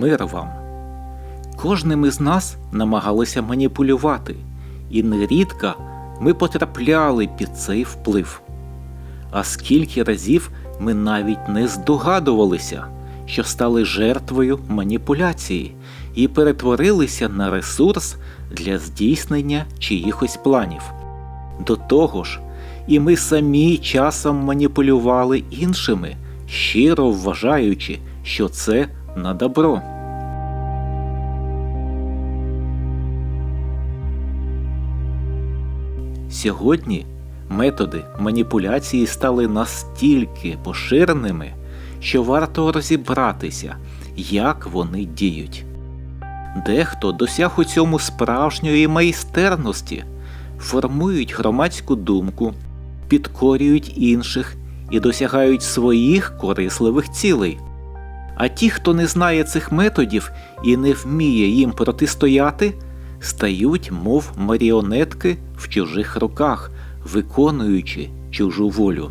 Мир вам. Кожним із нас намагалися маніпулювати, і нерідко ми потрапляли під цей вплив. А скільки разів ми навіть не здогадувалися, що стали жертвою маніпуляції і перетворилися на ресурс для здійснення чиїхось планів. До того ж, і ми самі часом маніпулювали іншими, щиро вважаючи, що це на добро. Сьогодні методи маніпуляції стали настільки поширеними, що варто розібратися, як вони діють. Дехто досяг у цьому справжньої майстерності, формують громадську думку, підкорюють інших і досягають своїх корисливих цілей. А ті, хто не знає цих методів і не вміє їм протистояти, стають, мов маріонетки в чужих руках, виконуючи чужу волю.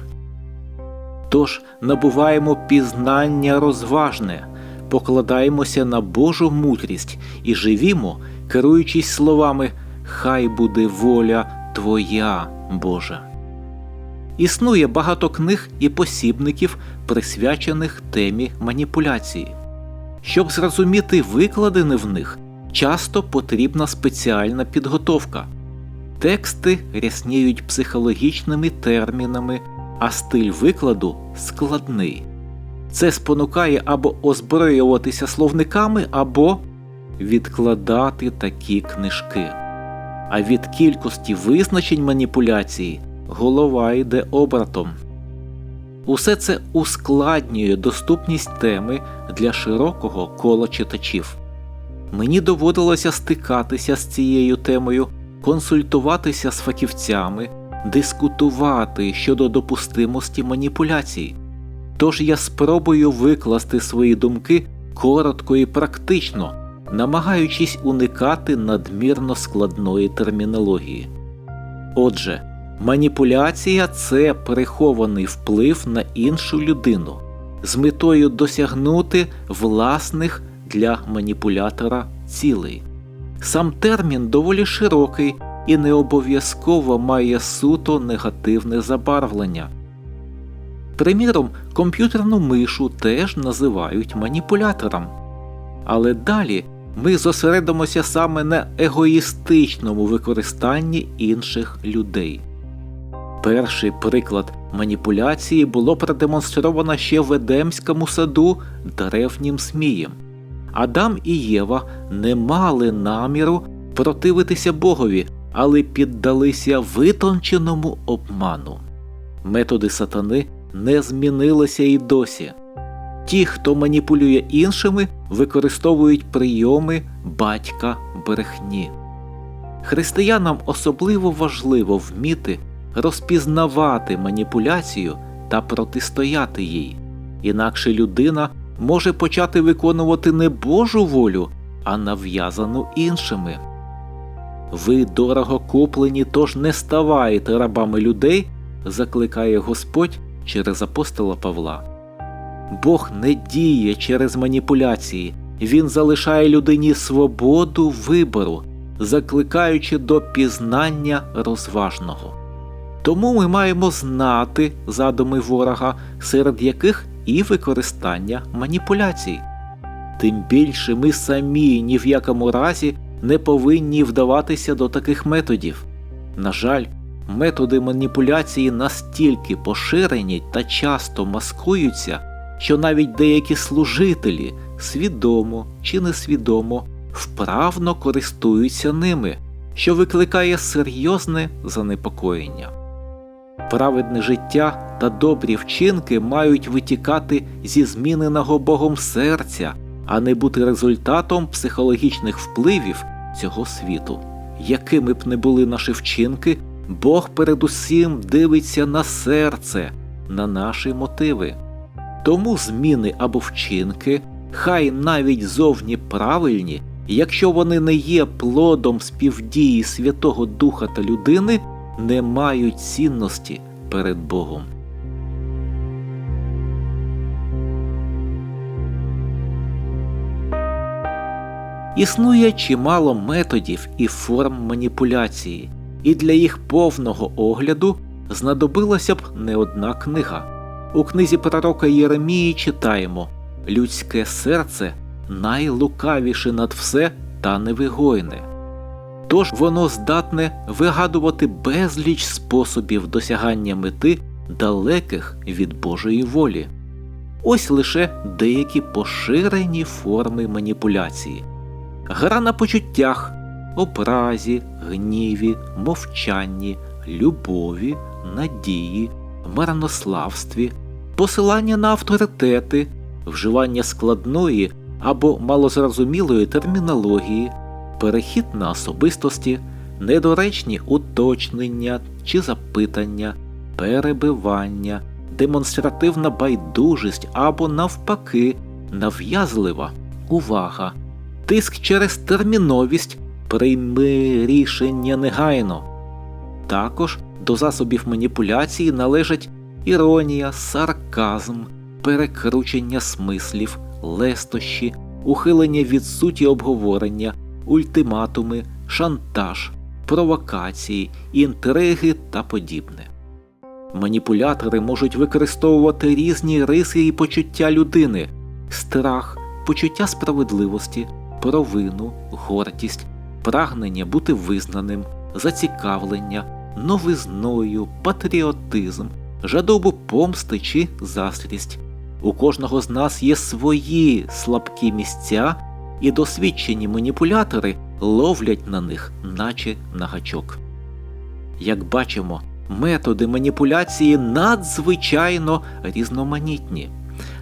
Тож набуваємо пізнання розважне, покладаємося на Божу мудрість і живімо, керуючись словами Хай буде воля Твоя, Божа. Існує багато книг і посібників, присвячених темі маніпуляції. Щоб зрозуміти викладене в них, часто потрібна спеціальна підготовка. Тексти рясніють психологічними термінами, а стиль викладу складний. Це спонукає або озброюватися словниками, або відкладати такі книжки. А від кількості визначень маніпуляції голова йде обратом. Усе це ускладнює доступність теми для широкого кола читачів. Мені доводилося стикатися з цією темою, консультуватися з фахівцями, дискутувати щодо допустимості маніпуляцій. Тож я спробую викласти свої думки коротко і практично, намагаючись уникати надмірно складної термінології. Отже, маніпуляція це прихований вплив на іншу людину з метою досягнути власних для маніпулятора цілей. Сам термін доволі широкий і не обов'язково має суто негативне забарвлення. Приміром, комп'ютерну мишу теж називають маніпулятором. Але далі ми зосередимося саме на егоїстичному використанні інших людей. Перший приклад маніпуляції було продемонстровано ще в Едемському саду древнім Змієм. Адам і Єва не мали наміру противитися Богові, але піддалися витонченому обману. Методи сатани не змінилися і досі. Ті, хто маніпулює іншими, використовують прийоми батька брехні. Християнам особливо важливо вміти розпізнавати маніпуляцію та протистояти їй, інакше людина може почати виконувати не Божу волю, а нав'язану іншими. Ви дорого куплені, тож не ставайте рабами людей, закликає Господь через апостола Павла. Бог не діє через маніпуляції, Він залишає людині свободу вибору, закликаючи до пізнання розважного. Тому ми маємо знати задуми ворога, серед яких і використання маніпуляцій. Тим більше ми самі ні в якому разі не повинні вдаватися до таких методів. На жаль, методи маніпуляції настільки поширені та часто маскуються, що навіть деякі служителі свідомо чи несвідомо вправно користуються ними, що викликає серйозне занепокоєння. Праведне життя та добрі вчинки мають витікати зі зміненого Богом серця, а не бути результатом психологічних впливів цього світу. Якими б не були наші вчинки, Бог передусім дивиться на серце, на наші мотиви. Тому зміни або вчинки, хай навіть зовні правильні, якщо вони не є плодом співдії Святого Духа та людини, не мають цінності перед Богом. Існує чимало методів і форм маніпуляції, і для їх повного огляду знадобилася б не одна книга. У книзі пророка Єремії читаємо людське серце найлукавіше над все та невигойне. Тож воно здатне вигадувати безліч способів досягання мети далеких від Божої волі. Ось лише деякі поширені форми маніпуляції. Гра на почуттях, образі, гніві, мовчанні, любові, надії, марнославстві, посилання на авторитети, вживання складної або малозрозумілої термінології, перехід на особистості, недоречні уточнення чи запитання, перебивання, демонстративна байдужість або, навпаки, нав'язлива увага, тиск через терміновість, прийми рішення негайно. Також до засобів маніпуляції належать іронія, сарказм, перекручення смислів, лестощі, ухилення від суті обговорення, ультиматуми, шантаж, провокації, інтриги та подібне. Маніпулятори можуть використовувати різні риси і почуття людини страх, почуття справедливості, провину, гордість, прагнення бути визнаним, зацікавлення, новизною, патріотизм, жадобу помсти чи заздрість. У кожного з нас є свої слабкі місця, і досвідчені маніпулятори ловлять на них, наче на гачок. Як бачимо, методи маніпуляції надзвичайно різноманітні.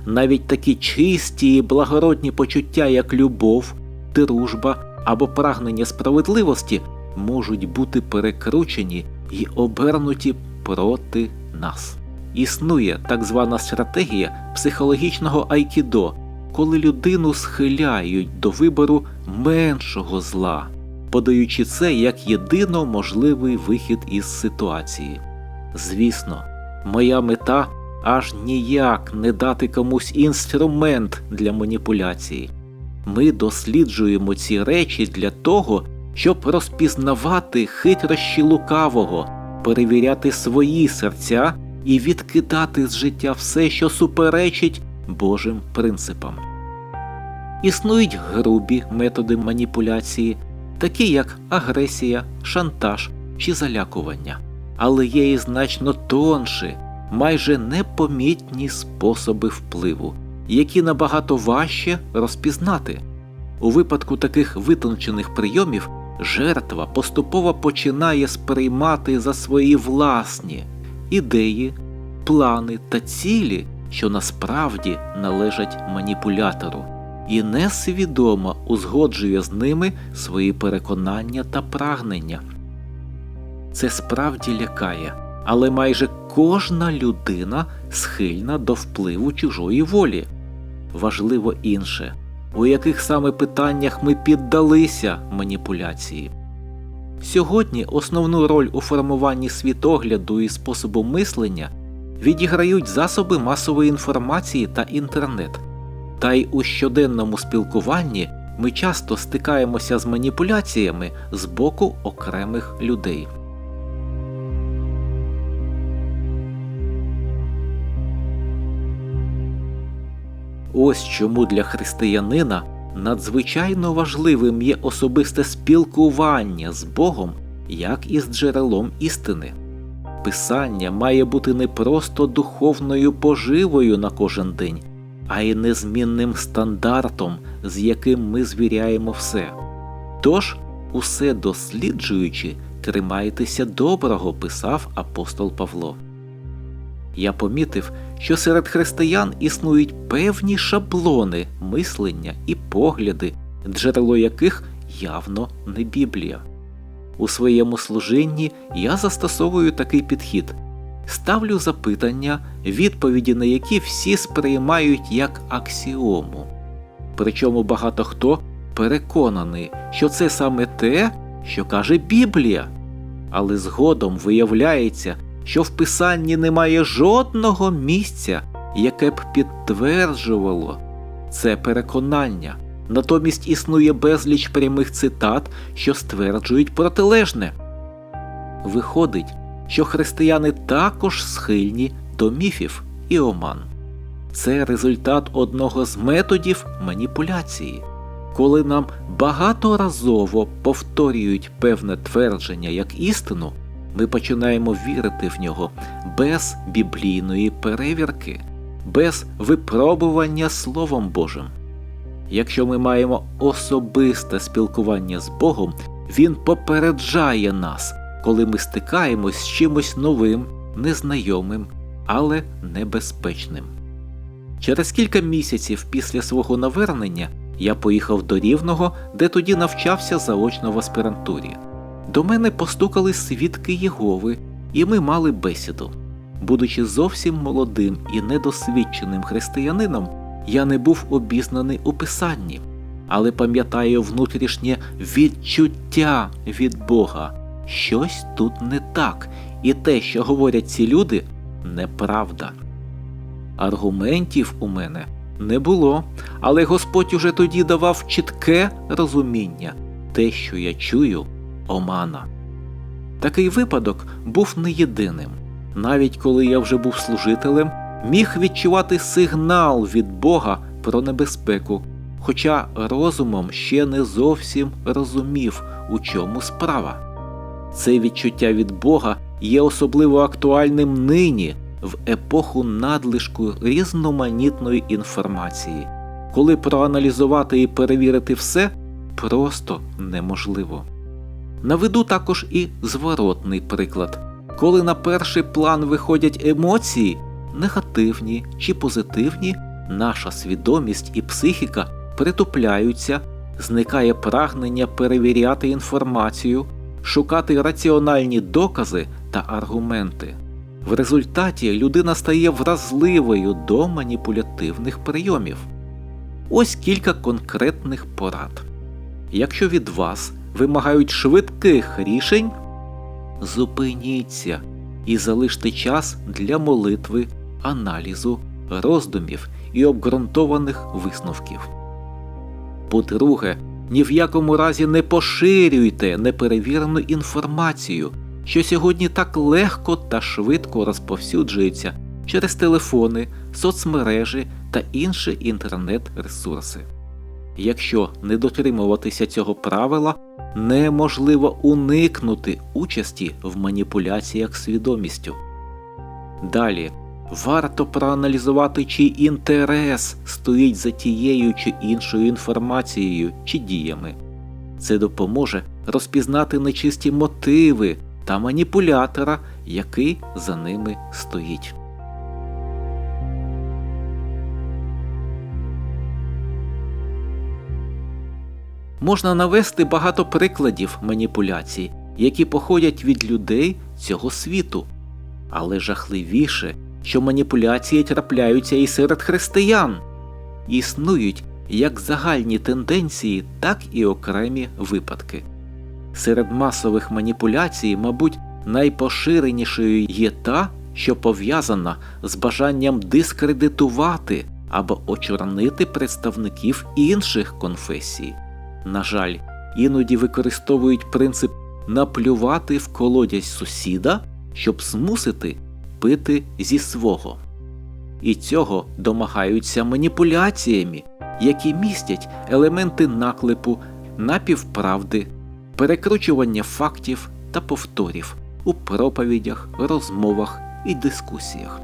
Навіть такі чисті і благородні почуття, як любов, дружба або прагнення справедливості, можуть бути перекручені і обернуті проти нас. Існує так звана стратегія психологічного айкідо, коли людину схиляють до вибору меншого зла, подаючи це як єдино можливий вихід із ситуації. Звісно, моя мета аж ніяк не дати комусь інструмент для маніпуляції. Ми досліджуємо ці речі для того, щоб розпізнавати хитрощі лукавого, перевіряти свої серця і відкидати з життя все, що суперечить Божим принципам. Існують грубі методи маніпуляції, такі як агресія, шантаж чи залякування, але є і значно тонші, майже непомітні способи впливу, які набагато важче розпізнати. У випадку таких витончених прийомів жертва поступово починає сприймати за свої власні ідеї, плани та цілі, що насправді належать маніпулятору, і несвідомо узгоджує з ними свої переконання та прагнення. Це справді лякає, але майже кожна людина схильна до впливу чужої волі. Важливо інше, у яких саме питаннях ми піддалися маніпуляції. Сьогодні основну роль у формуванні світогляду і способу мислення відіграють засоби масової інформації та інтернет. Та й у щоденному спілкуванні ми часто стикаємося з маніпуляціями з боку окремих людей. Ось чому для християнина надзвичайно важливим є особисте спілкування з Богом як із джерелом істини. Писання має бути не просто духовною поживою на кожен день, а й незмінним стандартом, з яким ми звіряємо все. Тож, усе досліджуючи, тримайтеся доброго, писав апостол Павло. Я помітив, що серед християн існують певні шаблони мислення і погляди, джерело яких явно не Біблія. У своєму служінні я застосовую такий підхід ставлю запитання, відповіді на які всі сприймають як аксіому. Причому багато хто переконаний, що це саме те, що каже Біблія, але згодом виявляється, що в Писанні немає жодного місця, яке б підтверджувало це переконання, Натомість існує безліч прямих цитат, що стверджують протилежне. Виходить, що християни також схильні до міфів і оман. Це результат одного з методів маніпуляції, коли нам багаторазово повторюють певне твердження як істину, ми починаємо вірити в нього без біблійної перевірки, без випробування Словом Божим. Якщо ми маємо особисте спілкування з Богом, Він попереджає нас, коли ми стикаємось з чимось новим, незнайомим, але небезпечним. Через кілька місяців після свого навернення я поїхав до Рівного, де тоді навчався заочно в аспірантурі. До мене постукали свідки Єгови, і ми мали бесіду. Будучи зовсім молодим і недосвідченим християнином, я не був обізнаний у писанні, але пам'ятаю внутрішнє відчуття від Бога. Щось тут не так, і те, що говорять ці люди, неправда. Аргументів у мене не було, але Господь уже тоді давав чітке розуміння те, що я чую, омана. Такий випадок був не єдиним. Навіть коли я вже був служителем, міг відчувати сигнал від Бога про небезпеку, хоча розумом ще не зовсім розумів, у чому справа. Це відчуття від Бога є особливо актуальним нині в епоху надлишку різноманітної інформації, коли проаналізувати і перевірити все просто неможливо. Наведу також і зворотний приклад, коли на перший план виходять емоції, негативні чи позитивні, наша свідомість і психіка притупляються, зникає прагнення перевіряти інформацію, шукати раціональні докази та аргументи. В результаті людина стає вразливою до маніпулятивних прийомів. Ось кілька конкретних порад. Якщо від вас вимагають швидких рішень, зупиніться і залиште час для молитви, аналізу, роздумів і обґрунтованих висновків. По-друге, ні в якому разі не поширюйте неперевірену інформацію, що сьогодні так легко та швидко розповсюджується через телефони, соцмережі та інші інтернет-ресурси. Якщо не дотримуватися цього правила, неможливо уникнути участі в маніпуляціях свідомістю. Далі варто проаналізувати, чий інтерес стоїть за тією чи іншою інформацією чи діями. Це допоможе розпізнати нечисті мотиви та маніпулятора, який за ними стоїть. Можна навести багато прикладів маніпуляцій, які походять від людей цього світу. Але жахливіше, що маніпуляції трапляються і серед християн, існують як загальні тенденції, так і окремі випадки. Серед масових маніпуляцій, мабуть, найпоширенішою є та, що пов'язана з бажанням дискредитувати або очорнити представників інших конфесій. На жаль, іноді використовують принцип наплювати в колодязь сусіда, щоб змусити пити зі свого. І цього домагаються маніпуляціями, які містять елементи наклепу, напівправди, перекручування фактів та повторів у проповідях, розмовах і дискусіях.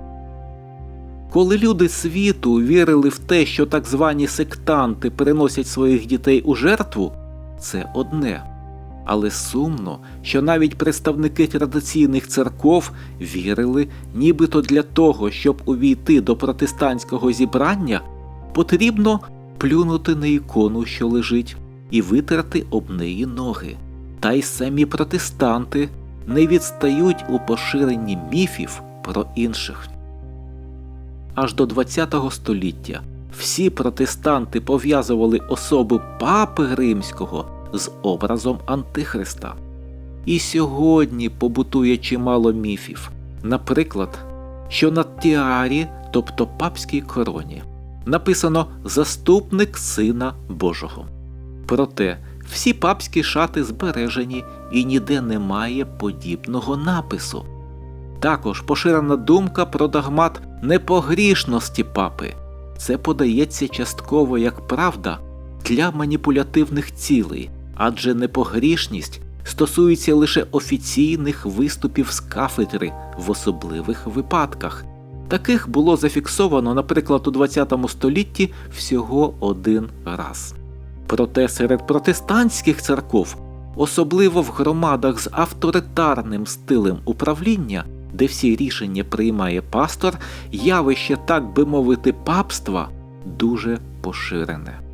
Коли люди світу вірили в те, що так звані сектанти переносять своїх дітей у жертву, це одне. Але сумно, що навіть представники традиційних церков вірили, нібито для того, щоб увійти до протестантського зібрання, потрібно плюнути на ікону, що лежить, і витерти об неї ноги. Та й самі протестанти не відстають у поширенні міфів про інших. Аж до ХХ століття всі протестанти пов'язували особу папи римського з образом Антихриста. І сьогодні побутує чимало міфів, наприклад, що на тіарі, тобто папській короні, написано Заступник Сина Божого. Проте всі папські шати збережені і ніде немає подібного напису. Також поширена думка про догмат непогрішності папи. Це подається частково як правда для маніпулятивних цілей, адже непогрішність стосується лише офіційних виступів з кафедри в особливих випадках. Таких було зафіксовано, наприклад, у ХХ столітті всього один раз. Проте серед протестантських церков, особливо в громадах з авторитарним стилем управління, де всі рішення приймає пастор, явище, так би мовити, папства дуже поширене.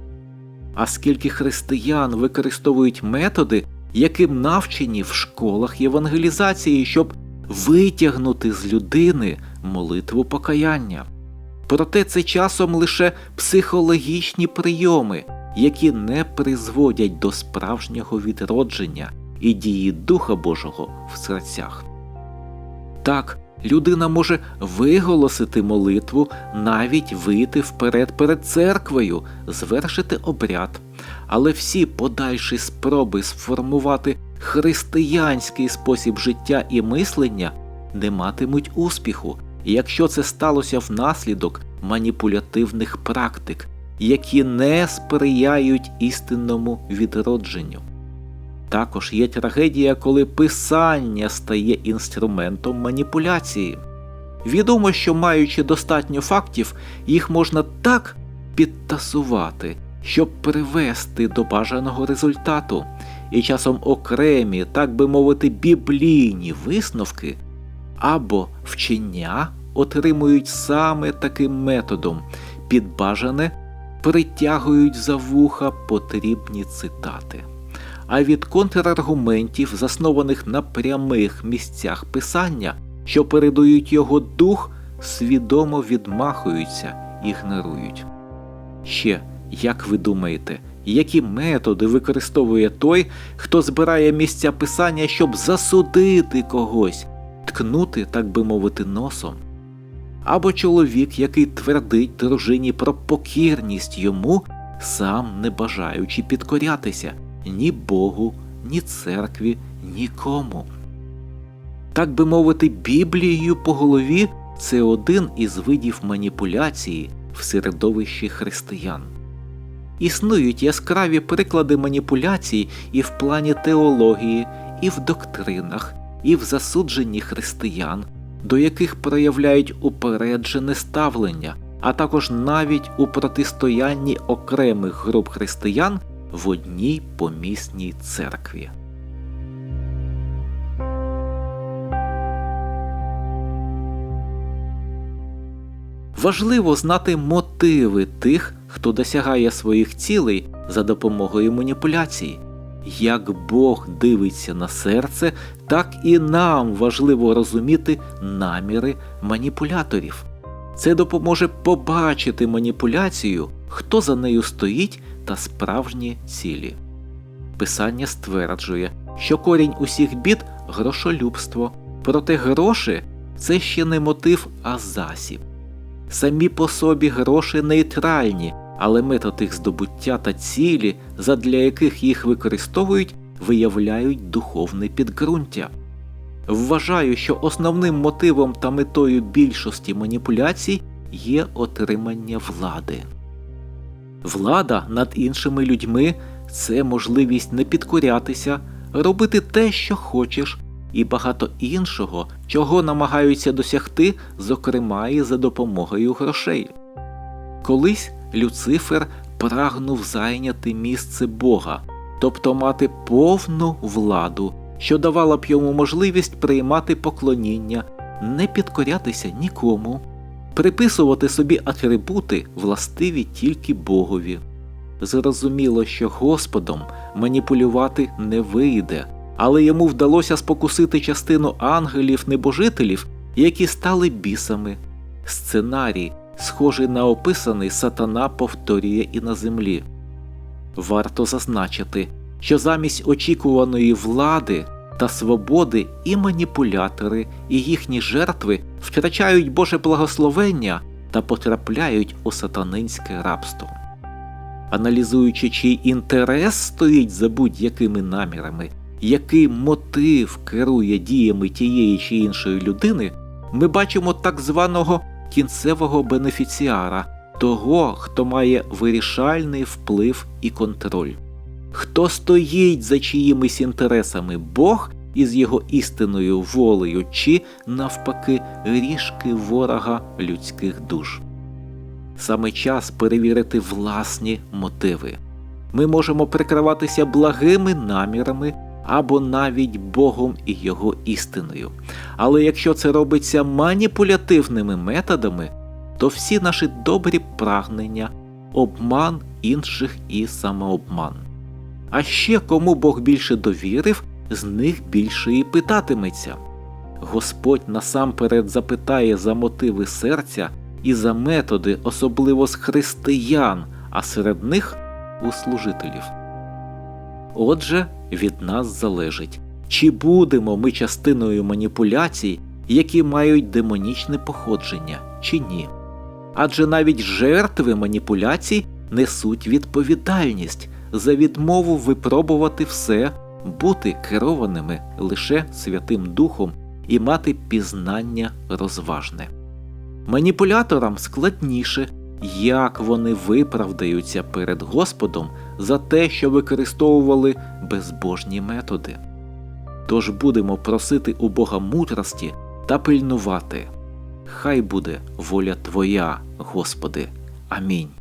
А скільки християн використовують методи, яким навчені в школах євангелізації, щоб витягнути з людини молитву покаяння. Проте це часом лише психологічні прийоми, які не призводять до справжнього відродження і дії Духа Божого в серцях. Так, людина може виголосити молитву, навіть вийти вперед перед церквою, звершити обряд, але всі подальші спроби сформувати християнський спосіб життя і мислення не матимуть успіху, якщо це сталося внаслідок маніпулятивних практик, які не сприяють істинному відродженню. Також є трагедія, коли писання стає інструментом маніпуляції. Відомо, що маючи достатньо фактів, їх можна так підтасувати, щоб привести до бажаного результату, і часом окремі, так би мовити, біблійні висновки або вчення отримують саме таким методом, під бажане притягують за вуха потрібні цитати а від контраргументів, заснованих на прямих місцях писання, що передають його дух, свідомо відмахуються, ігнорують. Ще, як ви думаєте, які методи використовує той, хто збирає місця писання, щоб засудити когось, ткнути, так би мовити, носом? Або чоловік, який твердить дружині про покірність йому, сам не бажаючи підкорятися ні Богу, ні церкві, нікому. Так би мовити, Біблією по голові це один із видів маніпуляції в середовищі християн. Існують яскраві приклади маніпуляцій і в плані теології, і в доктринах, і в засудженні християн, до яких проявляють упереджене ставлення, а також навіть у протистоянні окремих груп християн в одній помісній церкві. Важливо знати мотиви тих, хто досягає своїх цілей за допомогою маніпуляцій. Як Бог дивиться на серце, так і нам важливо розуміти наміри маніпуляторів. Це допоможе побачити маніпуляцію, хто за нею стоїть та справжні цілі. Писання стверджує, що корінь усіх бід грошолюбство, проте гроші це ще не мотив, а засіб. Самі по собі гроші нейтральні, але метод їх здобуття та цілі, задля яких їх використовують, виявляють духовне підґрунтя. Вважаю, що основним мотивом та метою більшості маніпуляцій є отримання влади. Влада над іншими людьми це можливість не підкорятися, робити те, що хочеш, і багато іншого, чого намагаються досягти, зокрема і за допомогою грошей. Колись Люцифер прагнув зайняти місце Бога, тобто мати повну владу, що давала б йому можливість приймати поклоніння, не підкорятися нікому приписувати собі атрибути, властиві тільки Богові. Зрозуміло, що Господом маніпулювати не вийде, але йому вдалося спокусити частину ангелів-небожителів, які стали бісами. Сценарій, схожий на описаний сатана повторює і на землі. Варто зазначити, що замість очікуваної влади та свободи і маніпулятори, і їхні жертви втрачають Боже благословення, та потрапляють у сатанинське рабство. Аналізуючи, чий інтерес стоїть за будь-якими намірами, який мотив керує діями тієї чи іншої людини, ми бачимо так званого кінцевого бенефіціара, того, хто має вирішальний вплив і контроль. Хто стоїть за чиїмись інтересами Бог із його істинною волею, чи, навпаки, ріжки ворога людських душ. Саме час перевірити власні мотиви. Ми можемо прикриватися благими намірами або навіть Богом і Його істиною. Але якщо це робиться маніпулятивними методами, то всі наші добрі прагнення, обман інших і самообман. А ще кому Бог більше довірив, з них більше і питатиметься. Господь насамперед запитає за мотиви серця і за методи, особливо з християн, а серед них у служителів. Отже, від нас залежить, чи будемо ми частиною маніпуляцій, які мають демонічне походження, чи ні. Адже навіть жертви маніпуляцій несуть відповідальність за відмову випробувати все, бути керованими лише Святим Духом і мати пізнання розважне. Маніпуляторам складніше, як вони виправдаються перед Господом за те, що використовували безбожні методи. Тож будемо просити у Бога мудрості та пильнувати. Хай буде воля Твоя, Господи. Амінь.